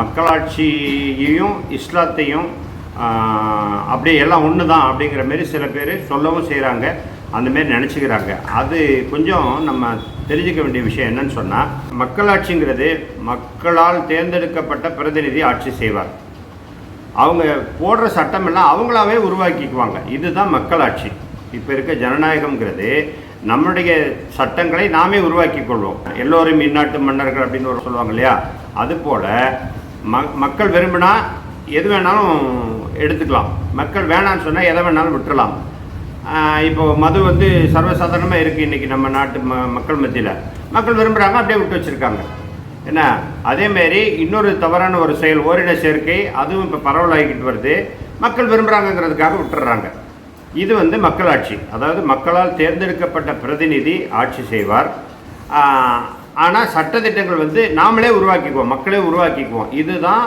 மக்களாட்சியையும் இஸ்லாத்தையும் அப்படியே எல்லாம் ஒன்று தான் அப்படிங்கிற மாரி சில பேர் சொல்லவும் செய்கிறாங்க அந்த மாரி நினச்சிக்கிறாங்க. அது கொஞ்சம் நம்ம தெரிஞ்சுக்க வேண்டிய விஷயம் என்னன்னு சொன்னால் மக்களாட்சிங்கிறது மக்களால் தேர்ந்தெடுக்கப்பட்ட பிரதிநிதி ஆட்சி செய்வார். அவங்க போடுற சட்டமெல்லாம் அவங்களாவே உருவாக்கிக்குவாங்க. இதுதான் மக்களாட்சி. இப்போ இருக்க ஜனநாயகம்ங்கிறது நம்முடைய சட்டங்களை நாமே உருவாக்கி கொள்வோம். எல்லோரும் இந்நாட்டு மன்னர்கள் அப்படின்னு ஒரு சொல்லுவாங்க இல்லையா? அதுபோல் ம மக்கள் விரும்பினா எது வேணாலும் எடுத்துக்கலாம். மக்கள் வேணான்னு சொன்னால் எதை வேணாலும் விட்டுறலாம். இப்போ மது வந்து சர்வசாதாரணமாக இருக்குது இன்றைக்கி நம்ம நாட்டு ம மக்கள் மத்தியில். மக்கள் விரும்புகிறாங்க அப்படியே விட்டு வச்சுருக்காங்க. என்ன? அதேமாரி இன்னொரு தவறான ஒரு செயல் ஓரின சேர்க்கை அதுவும் இப்போ பரவலாகிக்கிட்டு வருது. மக்கள் விரும்புகிறாங்கங்கிறதுக்காக விட்டுறாங்க. இது வந்து மக்களாட்சி. அதாவது மக்களால் தேர்ந்தெடுக்கப்பட்ட பிரதிநிதி ஆட்சி செய்வார். ஆனால் சட்டத்திட்டங்கள் வந்து நாமளே உருவாக்கிக்குவோம் மக்களே உருவாக்கிக்குவோம். இதுதான்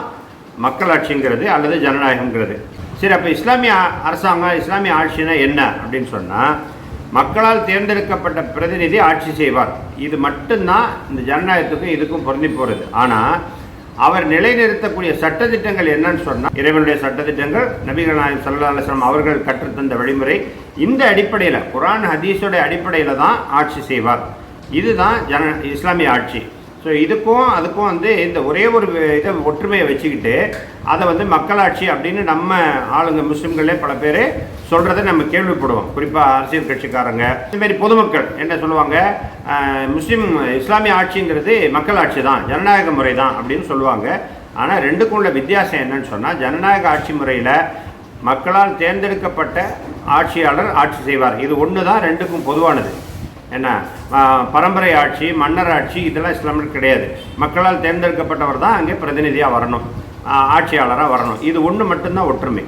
மக்களாட்சிங்கிறது அல்லது ஜனநாயகம்ங்கிறது. சரி அப்போ இஸ்லாமிய அரசாங்கம் இஸ்லாமிய ஆட்சினா என்ன அப்படின்னு சொன்னால் மக்களால் தேர்ந்தெடுக்கப்பட்ட பிரதிநிதி ஆட்சி செய்வார். இது மட்டும்தான் இந்த ஜனநாயகத்துக்கும் இதுக்கும் பொருந்தி போகிறது ஆனால் அவர் நிலைநிறுத்தக்கூடிய சட்டத்திட்டங்கள் என்னன்னு சொன்னால் இறைவனுடைய சட்டத்திட்டங்கள் நபிகள் நாயகம் சல்லா அலுவலம் அவர்கள் கற்றுத்தந்த வழிமுறை இந்த அடிப்படையில் குரான் ஹதீஸோடைய அடிப்படையில் தான் ஆட்சி செய்வார். இதுதான் ஜன இஸ்லாமிய ஆட்சி. ஸோ இதுக்கும் அதுக்கும் வந்து இந்த ஒரே ஒரு இதை ஒற்றுமையை வச்சுக்கிட்டு அதை வந்து மக்களாட்சி அப்படின்னு நம்ம ஆளுங்க முஸ்லீம்களே பல பேர் சொல்கிறத நம்ம கேள்விப்படுவோம். குறிப்பாக அரசியல் கட்சிக்காரங்க இதுமாரி பொதுமக்கள் என்ன சொல்லுவாங்க? முஸ்லீம் இஸ்லாமிய ஆட்சிங்கிறது மக்களாட்சி தான் ஜனநாயக முறை தான் அப்படின்னு சொல்லுவாங்க. ஆனால் ரெண்டுக்கும் உள்ள வித்தியாசம் என்னன்னு சொன்னால் ஜனநாயக ஆட்சி முறையில் மக்களால் தேர்ந்தெடுக்கப்பட்ட ஆட்சியாளர் ஆட்சி செய்வார். இது ஒன்று தான் ரெண்டுக்கும் பொதுவானது. என்ன? பரம்பரை ஆட்சி மன்னர் ஆட்சி இதெல்லாம் இஸ்லாமில் கிடையாது. மக்களால் தேர்ந்தெடுக்கப்பட்டவர் தான் அங்கே பிரதிநிதியாக வரணும். ஆட்சியாளராக வரணும். இது ஒன்று மட்டும்தான் ஒற்றுமை.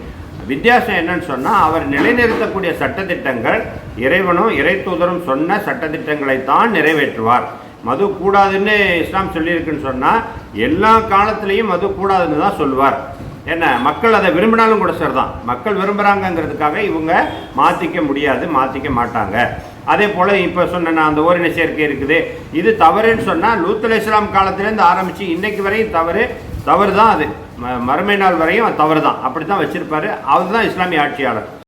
வித்தியாசம் என்னன்னு சொன்னால் அவர் நிலைநிறுத்தக்கூடிய சட்டத்திட்டங்கள் இறைவனும் இறை தூதரும் சொன்ன சட்டத்திட்டங்களை தான் நிறைவேற்றுவார். மது கூடாதுன்னு இஸ்லாம் சொல்லியிருக்குன்னு சொன்னால் எல்லா காலத்திலையும் மது கூடாதுன்னு தான் சொல்லுவார். என்ன மக்கள் அதை விரும்பினாலும் கூட சரிதான். மக்கள் விரும்புகிறாங்கங்கிறதுக்காக இவங்க மாற்றிக்க முடியாது மாற்றிக்க மாட்டாங்க. அதே போல் இப்போ சொன்ன நான் அந்த ஓரின சேர்க்கை இருக்குது. இது தவறுன்னு சொன்னால் லூத்துல இஸ்லாம் காலத்துலேருந்து ஆரம்பித்து இன்னைக்கு வரையும் தவறு. தவறு தான் அது. ம- மறுமை நாள் வரையும் அது தவறு தான் அப்படி தான் வச்சுருப்பாரு. அவர் தான் இஸ்லாமிய ஆட்சியாளர்.